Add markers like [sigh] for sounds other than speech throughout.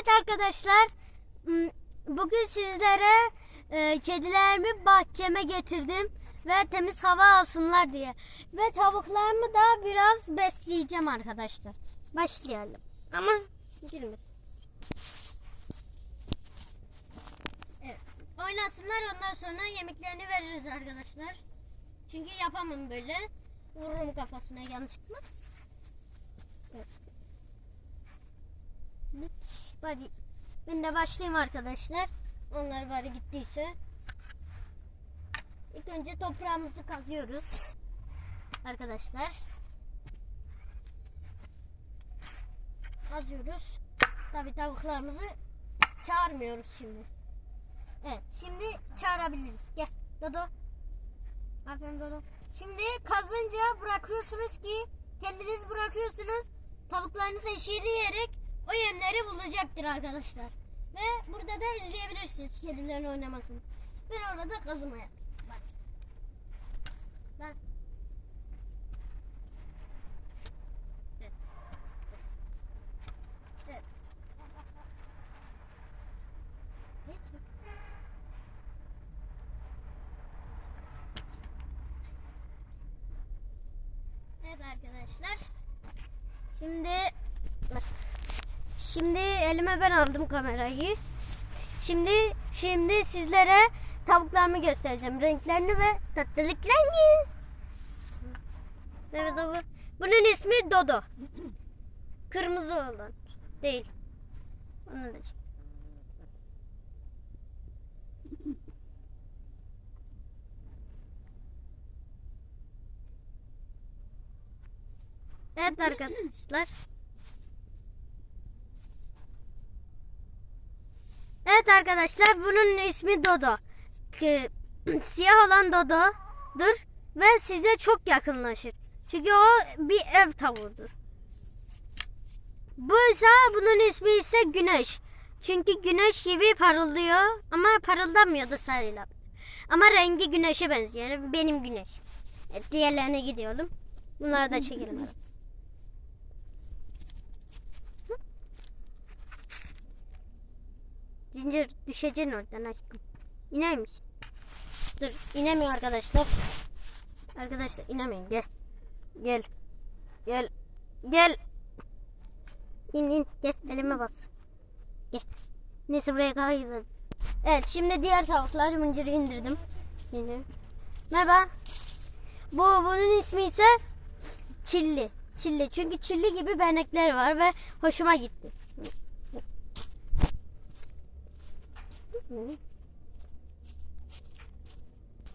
Evet arkadaşlar, m, bugün sizlere e, kedilerimi bahçeme getirdim ve temiz hava alsınlar diye. Ve tavuklarımı da biraz besleyeceğim arkadaşlar. Başlayalım. Ama girmesin. Evet. Oynasınlar ondan sonra yemeklerini veririz arkadaşlar. Çünkü yapamam böyle. Vururum kafasına yanlışlıkla. Evet. Bari ben de başlayayım arkadaşlar. Onlar bari gittiyse. İlk önce toprağımızı kazıyoruz. Arkadaşlar. Kazıyoruz. Tabii tavuklarımızı çağırmıyoruz şimdi. Evet şimdi çağırabiliriz. Gel Dodo. Aferin Dodo. Şimdi kazınca bırakıyorsunuz ki kendiniz bırakıyorsunuz. Tavuklarınız eşeleyerek o yönleri bulacaktır arkadaşlar. Ve burada da izleyebilirsiniz kedilerin oynamasını. Ben orada kazıma yapayım. Bak. Bak. Evet. Arkadaşlar. Şimdi Şimdi elime ben aldım kamerayı. Şimdi şimdi sizlere tavuklarımı göstereceğim. Renklerini ve tatlılıklarını. Evet abi. Bunun ismi Dodo. Kırmızı olan. Değil. Onu da. Evet arkadaşlar. Evet arkadaşlar bunun ismi Dodo. [clears throat] Siyah olan Dodo'dur ve size çok yakınlaşır. Çünkü o bir ev tavuğudur. Bu ise bunun ismi ise Güneş. Çünkü güneş gibi parıldıyor ama parıldamıyor da sadece. Ama rengi güneşe benziyor. Yani benim güneş. Diğerlerine gidiyorum. Bunları da çekelim. Zincir düşeceksin oradan aşkım. İner misin? Dur inemiyor arkadaşlar. Arkadaşlar inemeyin gel. Gel. Gel. Gel. İn in gel elime bas. Gel. Neyse buraya kaydım. Evet şimdi diğer tavuklar mıncırı indirdim. İndirdim. Merhaba. Bu bunun ismi ise Çilli. Çilli. Çünkü çilli gibi benekleri var ve hoşuma gitti.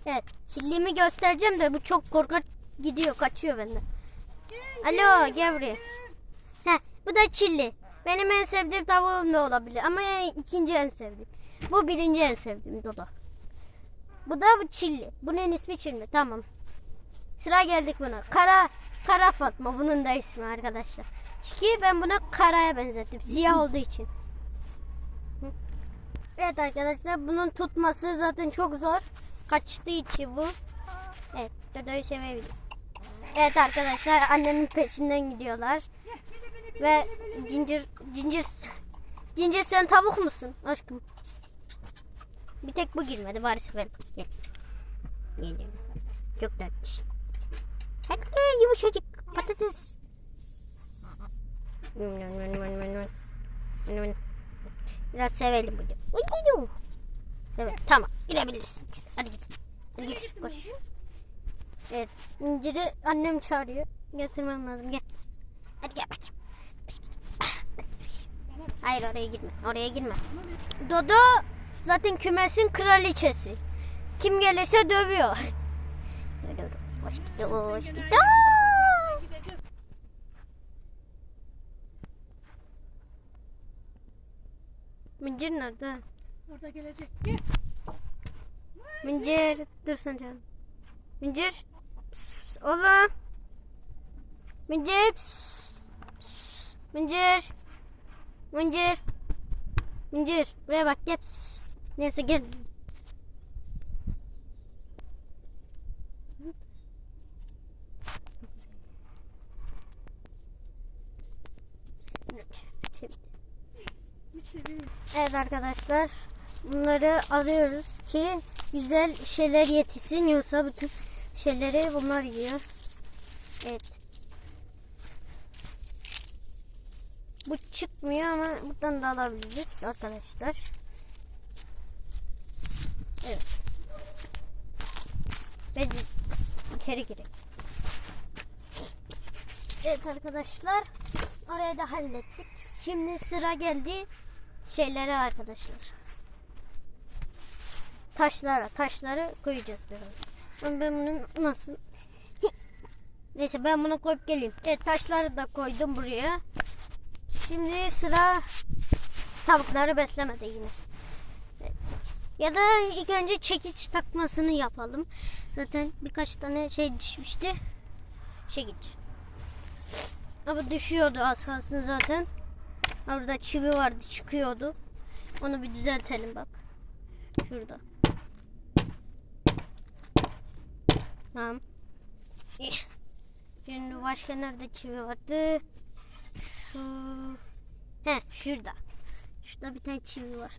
Evet, çilliğimi göstereceğim de bu çok korkak gidiyor, kaçıyor benden. Alo, buraya. Heh, bu da çilli. Benim en sevdiğim tavuğum da olabilir ama ikinci en sevdiğim. Bu birinci en sevdiğim Dodo. Bu da bu çilli. Bunun ismi çilli. Tamam. Sıra geldik buna. Kara Kara Fatma bunun da ismi arkadaşlar. Çünkü ben buna karaya benzettim. Siyah olduğu için. Evet arkadaşlar bunun tutması zaten çok zor. Kaçtığı için bu. Evet Dodo'yu sevebilir. Evet arkadaşlar annemin peşinden gidiyorlar. Ve Cincir Cincir Cincir sen tavuk musun aşkım? Bir tek bu girmedi bari sevelim. Gel. Gel. Çok tatlış. Hadi yumuşacık patates. Biraz sevelim bunu. Uyuyor. Evet tamam girebilirsin. Hadi git. Hadi git koş. Evet inciri annem çağırıyor. Getirmem lazım gel. Hadi gel bakayım. Hayır oraya gitme. Oraya girme. Dodo zaten kümesin kraliçesi. Kim gelirse dövüyor. Hoş gitti, hoş gitti. Mıncır nerede? Orada gelecek. Gel. Mıncır. Dur sen canım. Mıncır. Pıs, pıs, Oğlum. Mıncır. Pıs, pıs, pıs. Mıncır. Mıncır. Mıncır. Buraya bak gel. Pıs, pıs. Neyse gel. seni. Evet arkadaşlar. Bunları alıyoruz ki güzel şeyler yetişsin. Yoksa bütün şeyleri bunlar yiyor. Evet. Bu çıkmıyor ama buradan da alabiliriz arkadaşlar. Evet. Ve içeri girelim. Evet arkadaşlar. Orayı da hallettik. Şimdi sıra geldi şeylere arkadaşlar. Taşlara, taşları koyacağız biraz. Ben bunu nasıl? Neyse ben bunu koyup geleyim. Evet taşları da koydum buraya. Şimdi sıra tavukları beslemede yine. Ya da ilk önce çekiç takmasını yapalım. Zaten birkaç tane şey düşmüştü. Çekiç. Ama düşüyordu az kalsın zaten. Orada çivi vardı çıkıyordu. Onu bir düzeltelim bak. Şurada. Tamam. Şimdi başka nerede çivi vardı? Şu... He şurada. Şurada bir tane çivi var.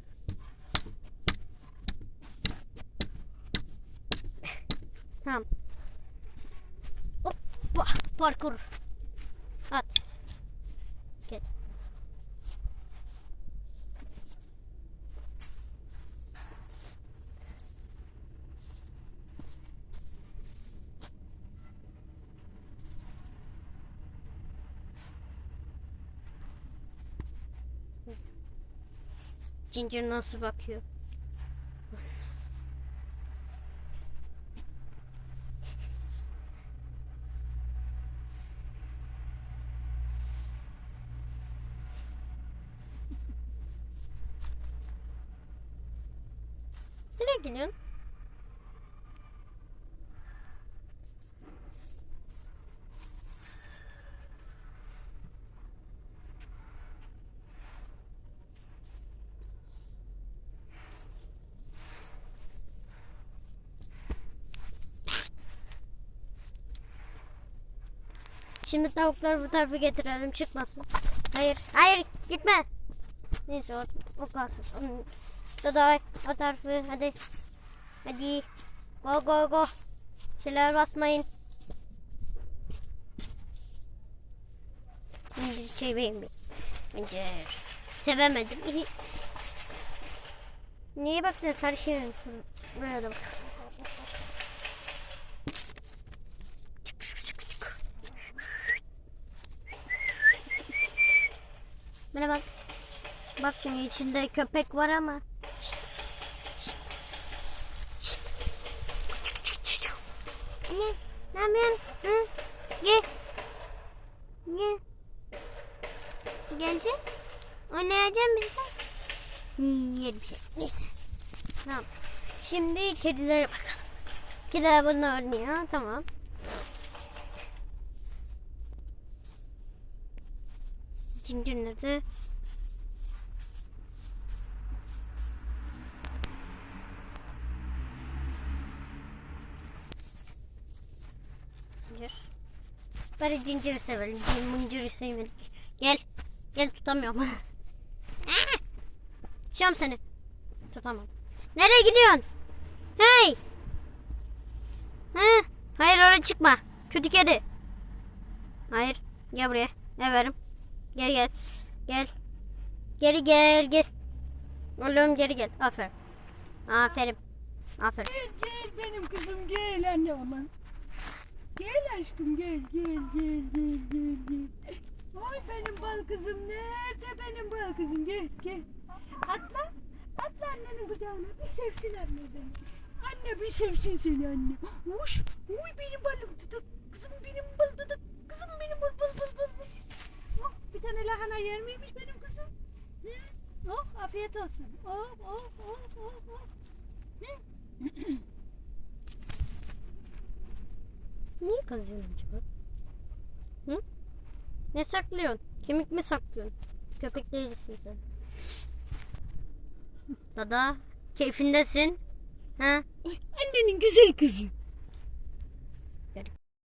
Tamam. Hoppa parkur. At. Gel. Ginger nasıl bakıyor? Nereye gidiyorsun? Şimdi tavukları bu tarafa getirelim çıkmasın. Hayır, hayır gitme. Neyse o, o kalsın. Onun- Daday o tarafı hadi. Hadi. Go go go. Şeyler basmayın. Şimdi şey beğenmiyorum. Bence sevemedim. [laughs] Niye baktın sarışın? Buraya da bak. Çık, çık, çık, çık. Bana bak. Bakmıyor içinde köpek var ama. Şşt, şşt, şşt. Çık, çık, çık. Anne ne yapıyorsun? Hı? Gel. Gel. Gelecek. Oynayacaksın bizle. Hmm, yerim şey. Neyse. Tamam. Şimdi kedilere bakalım. Kediler bununla oynuyor. Tamam. Ginger nerede? Ginger. Bari Ginger'i sevelim. Ginger'i sevmedik. Gel. Gel tutamıyorum. [laughs] Tutacağım seni. Tutamam. Nereye gidiyorsun? Hey! Ha? Hayır oraya çıkma. Kötü kedi. Hayır. Gel buraya. Ne verim? Geri gel. Gel. Geri gel gel. Oğlum geri gel. Aferin. Aferin. Aferin. Gel gel benim kızım gel anne aman. Gel aşkım gel gel gel gel gel gel. Oy benim bal kızım nerede benim bal kızım gel gel. Atla atla annenin kucağına bir sevsin anne seni. Anne bir sevsin seni anne. Uş uy benim balım tutuk kızım benim bal tutuk kızım benim bal. bal. Tane lahana yer miymiş benim kızım? Hı? Oh afiyet olsun. Oh oh oh oh oh. Hı? [clears throat] Niye kazıyorsun acaba? Hı? Ne saklıyorsun? Kemik mi saklıyorsun? Köpek değilsin sen. Dada, keyfindesin. Ha? Annenin güzel kızı.